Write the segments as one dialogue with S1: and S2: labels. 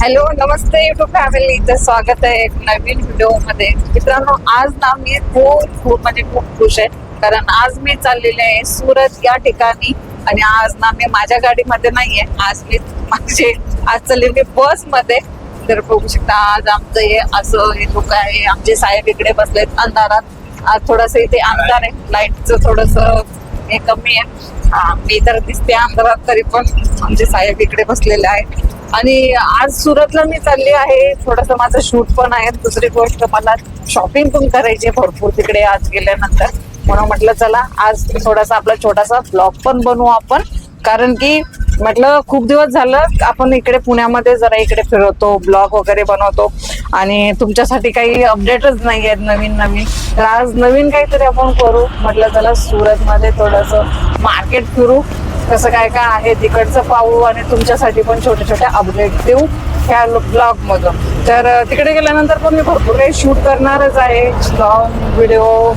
S1: Hello नमस्ते YouTube फॅमिलीचं स्वागत आहे एक नवीन व्हिडिओमध्ये. मित्रांनो आज ना मी खूप खूप म्हणजे खूप खुश आहे. कारण आज मी चाललेले आहे सुरत या ठिकाणी. आणि आज ना मी माझ्या गाडीमध्ये नाहीये. आज मी माझे आज चालले मी बसमध्ये तर बघू शकता आज आमचं हे असं हे लोक आहे. आमचे साहेब इकडे बसलेत अंधारात. आज थोडस इथे अंधार आहे. लाईटचं थोडस हे कमी आहे. मी तर दिसते अंधारात तरी पण. आमचे साहेब इकडे बसलेले आहेत. आणि आज सुरतला मी चालली आहे. थोडस माझं शूट पण आहे. दुसरी गोष्ट मला शॉपिंग पण करायची आहे भरपूर तिकडे आज गेल्यानंतर. म्हणून म्हटलं चला आज थोडासा आपला छोटासा ब्लॉग पण बनवू आपण. कारण की म्हटलं खूप दिवस झालं आपण इकडे पुण्यामध्ये जरा इकडे फिरवतो ब्लॉग वगैरे बनवतो. आणि तुमच्यासाठी काही अपडेटच नाही आहेत नवीन नवीन. तर आज नवीन काहीतरी आपण करू. म्हटलं चला सुरतमध्ये थोडस मार्केट फिरू. कसं काय काय आहे तिकडचं पाहू आणि तुमच्यासाठी पण छोटे छोटे अपडेट देऊ ह्या ब्लॉग मधून तर तिकडे गेल्यानंतर पण मी भरपूर काही शूट करणारच आहे. लॉंग व्हिडिओ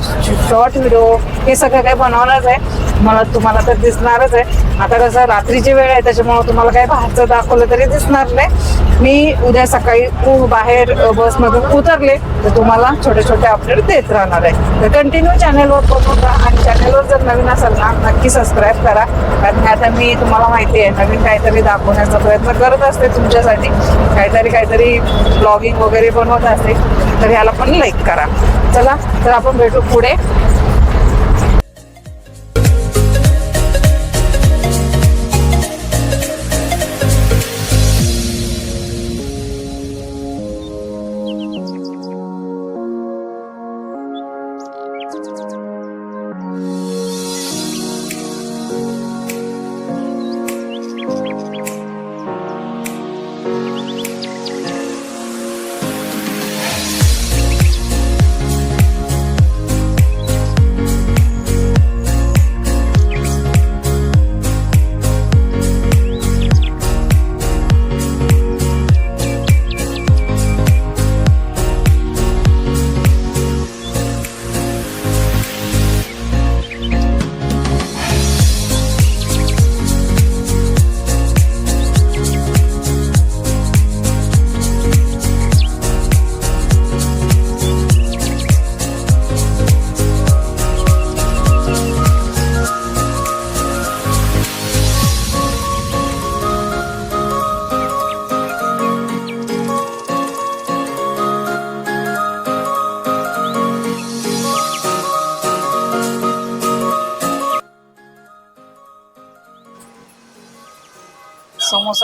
S1: शॉर्ट व्हिडिओ हे सगळं काही बनवणारच आहे. मला तुम्हाला तर दिसणारच आहे. आता कसं रात्रीची वेळ आहे त्याच्यामुळे तुम्हाला काही बाहेरचं दाखवलं तरी दिसणार नाही. मी उद्या सकाळी खूप बाहेर बसमधून उतरले तर तुम्हाला छोटे छोटे अपडेट देत राहणार आहे. तर कंटिन्यू चॅनलवर बघून राहा आणि चॅनलवर जर नवीन असाल ना नक्की सबस्क्राईब करा. कारण आता मी तुम्हाला माहिती आहे नवीन काहीतरी दाखवण्याचा प्रयत्न करत असते तुमच्यासाठी. काहीतरी काहीतरी ब्लॉगिंग वगैरे बनवत असते तर ह्याला पण लाईक करा. चला तर आपण भेटू पुढे.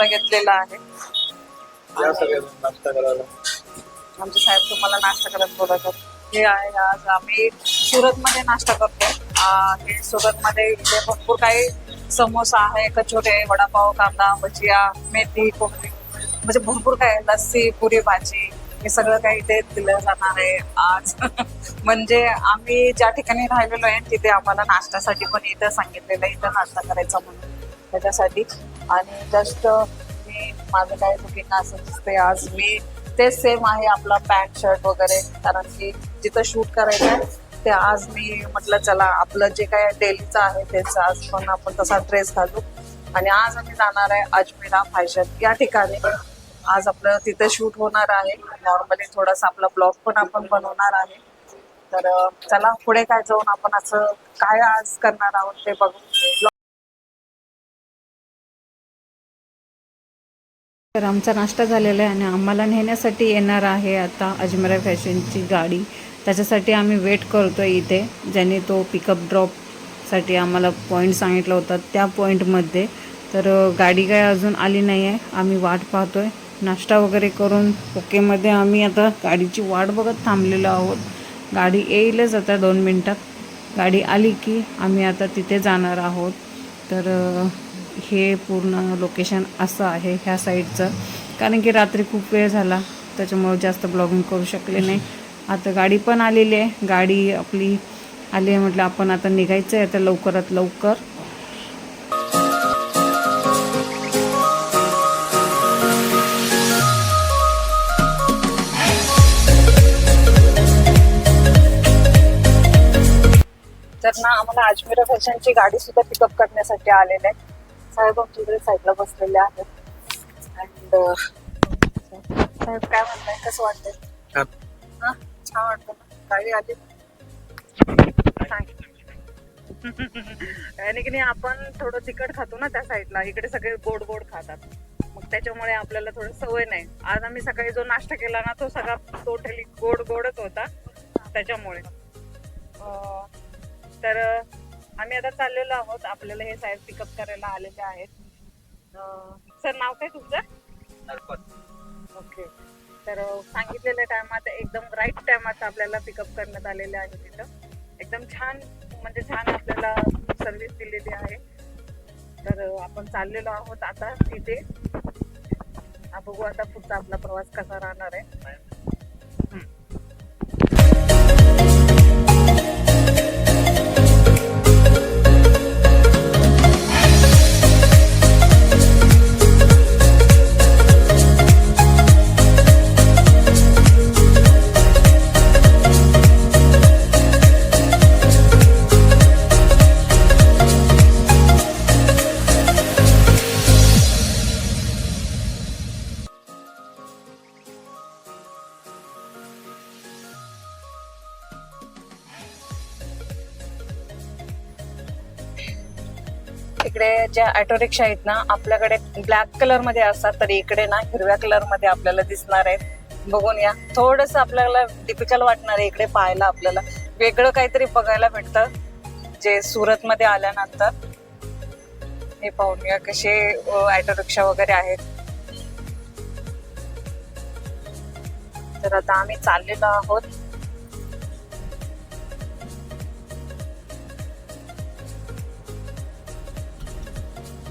S1: समोसा घेतलेला आहे.
S2: नाश्ता
S1: आमचे साहेब तुम्हाला नाश्ता करत बोलवतात हे आहे आज आम्ही सुरतमध्ये नाश्ता करतो हे सुरतमध्ये इथे भरपूर काही समोसा आहे कचोरे वडापाव कांदा भजिया मेथी कोबी म्हणजे भरपूर काय. लस्सी पुरी भाजी हे सगळं काही इथे दिलं जाणार आहे आज. म्हणजे आम्ही ज्या ठिकाणी राहिलेलो आहे तिथे आम्हाला नाश्त्यासाठी पण इथं सांगितलेलं आहे इथं नाश्ता करायचा म्हणून. त्याच्यासाठी आणि जस्ट मी माझं काय चुकीनं असं दिसते आज मी तेच सेम आहे आपला पॅन्ट शर्ट वगैरे. कारण की जिथं शूट करायचं आहे ते आज मी म्हटलं चला आपलं जे काय डेलीचं आहे तेच आज पण आपण तसा ड्रेस घालू. आणि आज आम्ही जाणार आहे अजमेरा फायशन या ठिकाणी आज आपलं तिथे शूट होणार आहे. नॉर्मली थोडासा आपला ब्लॉग पण आपण बनवणार आहे. तर चला पुढे काय जाऊन आपण असं काय आज करणार आहोत ते बघू.
S3: तर आमचा नाश्ता झालेला आहे आणि आम्हाला नेण्यासाठी येणार आहे आता अजमेरा फॅशनची गाडी. त्याच्यासाठी आम्ही वेट करतो आहे इथे ज्याने तो पिकअप ड्रॉपसाठी आम्हाला पॉईंट सांगितला होता त्या पॉईंटमध्ये तर गाडी काय अजून आली नाही आहे आम्ही वाट पाहतो आहे नाश्ता वगैरे करून ओकेमध्ये आम्ही आता गाडीची वाट बघत थांबलेलो आहोत. गाडी येईलच आता दोन मिनटात. गाडी आली की आम्ही आता तिथे जाणार आहोत. तर हे पूर्ण लोकेशन असं आहे ह्या साईडचं कारण की रात्री खूप वेळ झाला त्याच्यामुळे जास्त ब्लॉगिंग करू शकले नाही. आता गाडी पण आलेली आहे. गाडी आपली आली आहे म्हटलं आपण आता निघायचं आहे आता लवकरात लवकर.
S1: तर ना आम्हाला अजमेरा फॅशनची गाडी सुद्धा पिकअप करण्यासाठी आलेले आहे साहेब आमच्या इकडे साईडला बसलेले आहेत. अँड साहेब काय म्हणताय? कसं वाटतंय?
S2: छान.
S1: हा? छान वाटतं ना? गाडी आली. आणि की नाही आपण थोडं तिखट खातो ना त्या साईडला. इकडे सगळे गोड गोड खातात. मग त्याच्यामुळे आपल्याला थोडं सवय नाही. आज आम्ही सकाळी जो नाश्ता केला ना तो सगळा टोटली गोड गोडच होता. त्याच्यामुळे. अं, तर आम्ही आता चाललेलो आहोत. आपल्याला हे साहेब पिकअप करायला आलेले आहेत. सर नाव काय तुमचं? ओके तर सांगितलेल्या टायमात एकदम राईट टायमात आपल्याला पिकअप करण्यात आलेले आहे तिथं. एकदम छान म्हणजे छान आपल्याला सर्व्हिस दिलेली आहे. तर आपण चाललेलो आहोत आता तिथे. बघू आता पुढचा आपला प्रवास कसा राहणार आहे. इकडे ज्या ऑटो रिक्षा आहेत ना आपल्याकडे ब्लॅक कलरमध्ये असतात तर इकडे ना हिरव्या कलरमध्ये आपल्याला दिसणार आहेत. बघून या. थोडस आपल्याला डिफिकल्ट वाटणार आहे इकडे पाहायला आपल्याला. वेगळं काहीतरी बघायला भेटतं जे सुरत मध्ये आल्यानंतर. हे पाहून या कसे ऑटो रिक्षा वगैरे आहेत. तर आता आम्ही चाललेलो आहोत.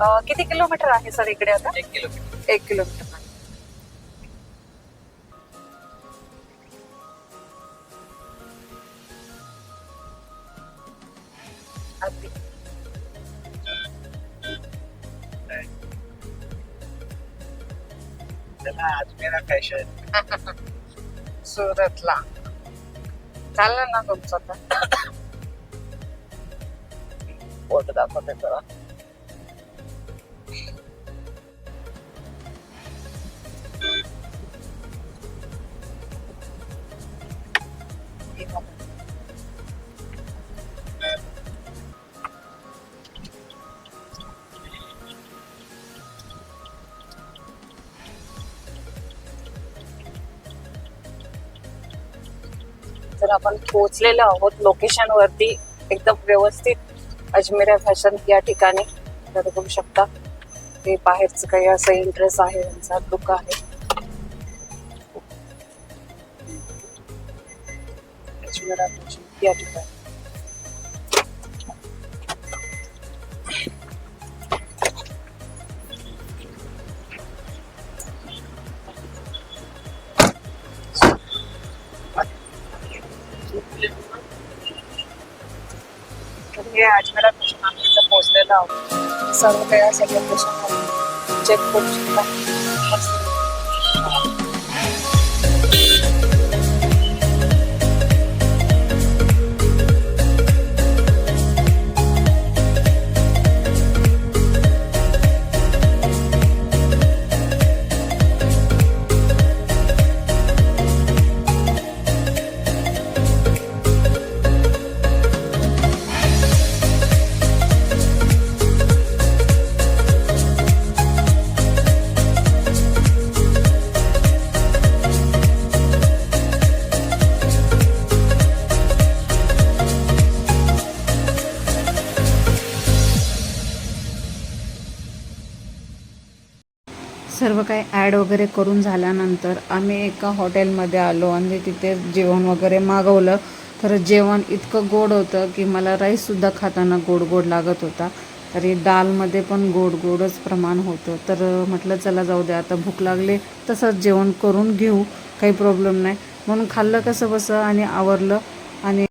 S1: अं, किती किलोमीटर आहे सर इकडे आता?
S2: एक किलोमीटर.
S1: एक किलोमीटर. अगदी.
S2: त्याला अजमेरा फॅशन
S1: सुरतला. चाललं ना तुमचं आता. फोटो दाखवते जरा. तर आपण पोहोचलेलो आहोत लोकेशन वरती एकदम व्यवस्थित अजमेरा फॅशन या ठिकाणी तर बघू शकता. ते बाहेरचं काही असं इंटरेस्ट आहे त्यांचा लुक आहे. अजमेरा फॅशन या ठिकाणी तर हे अजमेरा फॅशन आम्ही इथं पोहोचलेलो आहोत सर्व काही असं लोकेशन चेक करू शकता
S3: सर्व काही ॲड वगैरे करून झाल्यानंतर आम्ही एका हॉटेलमध्ये आलो आणि तिथे जेवण वगैरे मागवलं. तर जेवण इतकं गोड होतं की मला राईससुद्धा खाताना गोड गोड लागत होता. तरी दालमध्ये पण गोड गोडच प्रमाण होतं. तर म्हटलं चला जाऊ दे आता भूक लागली तसंच जेवण करून घेऊ. काही प्रॉब्लेम नाही. म्हणून खाल्लं कसं बसं आणि आवरलं आणि